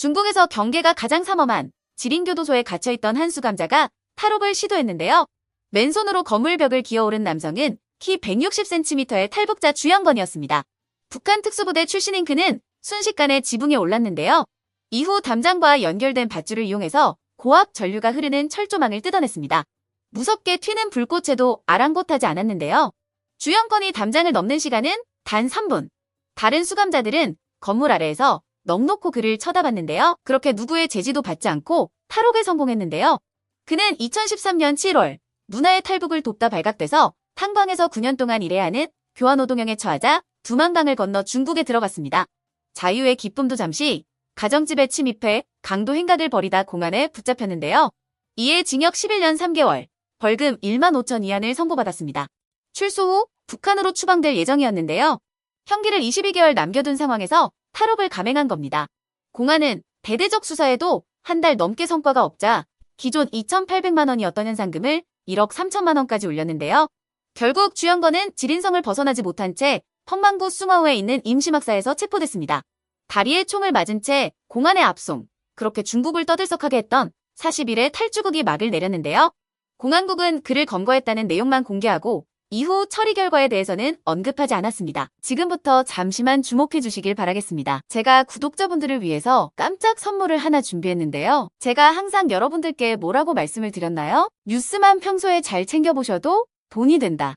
중국에서 경계가 가장 삼엄한 지린교도소에 갇혀있던 한수 감자가 탈옥을 시도했는데요. 맨손으로 건물벽을 기어오른 남성은 키 160cm의 탈북자 주영건이었습니다. 북한 특수부대 출신인 그는 순식간에 지붕에 올랐는데요. 이후 담장과 연결된 밧줄을 이용해서 고압 전류가 흐르는 철조망을 뜯어냈습니다. 무섭게 튀는 불꽃에도 아랑곳하지 않았는데요. 주영건이 담장을 넘는 시간은 단 3분. 다른 수감자들은 건물 아래에서 넋놓고 그를 쳐다봤는데요. 그렇게 누구의 제지도 받지 않고 탈옥에 성공했는데요. 그는 2013년 7월 문화의 탈북을 돕다 발각돼서 탄광에서 9년 동안 일해야 하는 교환노동형에 처하자 두만강을 건너 중국에 들어갔습니다. 자유의 기쁨도 잠시 가정집에 침입해 강도 행각을 벌이다 공안에 붙잡혔는데요. 이에 징역 11년 3개월, 벌금 1만 5천 이하를 선고받았습니다. 출소 후 북한으로 추방될 예정이었는데요. 형기를 22개월 남겨둔 상황에서 탈옥을 감행한 겁니다. 공안은 대대적 수사에도 한 달 넘게 성과가 없자 기존 2,800만 원이었던 현상금을 1억 3천만 원까지 올렸는데요. 결국 주영건은 지린성을 벗어나지 못한 채 펑망구 숭아우에 있는 임시막사에서 체포됐습니다. 다리에 총을 맞은 채 공안에 압송, 그렇게 중국을 떠들썩하게 했던 40일의 탈주국이 막을 내렸는데요. 공안국은 그를 검거했다는 내용만 공개하고 이후 처리 결과에 대해서는 언급하지 않았습니다. 지금부터 잠시만 주목해 주시길 바라겠습니다. 제가 구독자분들을 위해서 깜짝 선물을 하나 준비했는데요. 제가 항상 여러분들께 뭐라고 말씀을 드렸나요? 뉴스만 평소에 잘 챙겨보셔도 돈이 된다.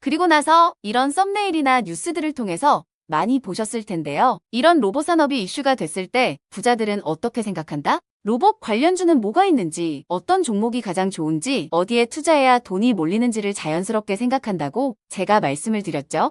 그리고 나서 이런 썸네일이나 뉴스들을 통해서 많이 보셨을 텐데요. 이런 로봇 산업이 이슈가 됐을 때 부자들은 어떻게 생각한다? 로봇 관련주는 뭐가 있는지, 어떤 종목이 가장 좋은지, 어디에 투자해야 돈이 몰리는지를 자연스럽게 생각한다고 제가 말씀을 드렸죠.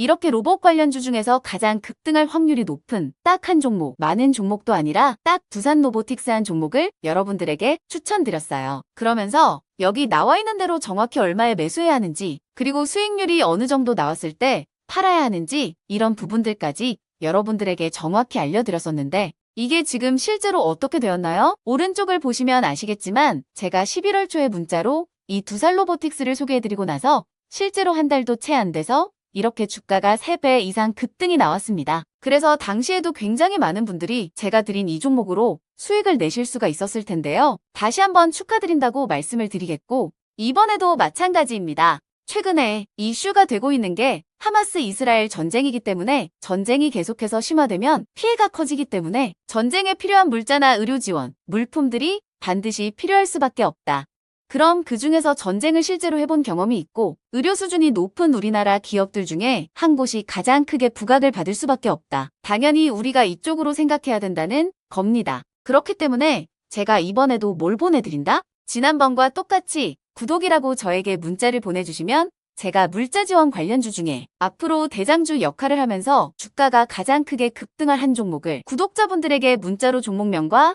이렇게 로봇 관련주 중에서 가장 급등할 확률이 높은 딱 한 종목, 많은 종목도 아니라 딱 두산 로보틱스 한 종목을 여러분들에게 추천드렸어요. 그러면서 여기 나와 있는 대로 정확히 얼마에 매수해야 하는지, 그리고 수익률이 어느 정도 나왔을 때 팔아야 하는지 이런 부분들까지 여러분들에게 정확히 알려드렸었는데 이게 지금 실제로 어떻게 되었나요? 오른쪽을 보시면 아시겠지만 제가 11월 초에 문자로 이 두산 로보틱스를 소개해드리고 나서 실제로 한 달도 채 안 돼서 이렇게 주가가 3배 이상 급등이 나왔습니다. 그래서 당시에도 굉장히 많은 분들이 제가 드린 이 종목으로 수익을 내실 수가 있었을 텐데요. 다시 한번 축하드린다고 말씀을 드리겠고 이번에도 마찬가지입니다. 최근에 이슈가 되고 있는 게 하마스 이스라엘 전쟁이기 때문에 전쟁이 계속해서 심화되면 피해가 커지기 때문에 전쟁에 필요한 물자나 의료 지원, 물품들이 반드시 필요할 수밖에 없다. 그럼 그 중에서 전쟁을 실제로 해본 경험이 있고 의료 수준이 높은 우리나라 기업들 중에 한 곳이 가장 크게 부각을 받을 수밖에 없다. 당연히 우리가 이쪽으로 생각해야 된다는 겁니다. 그렇기 때문에 제가 이번에도 뭘 보내드린다? 지난번과 똑같이 구독이라고 저에게 문자를 보내주시면 제가 물자 지원 관련주 중에 앞으로 대장주 역할을 하면서 주가가 가장 크게 급등할 한 종목을 구독자분들에게 문자로 종목명과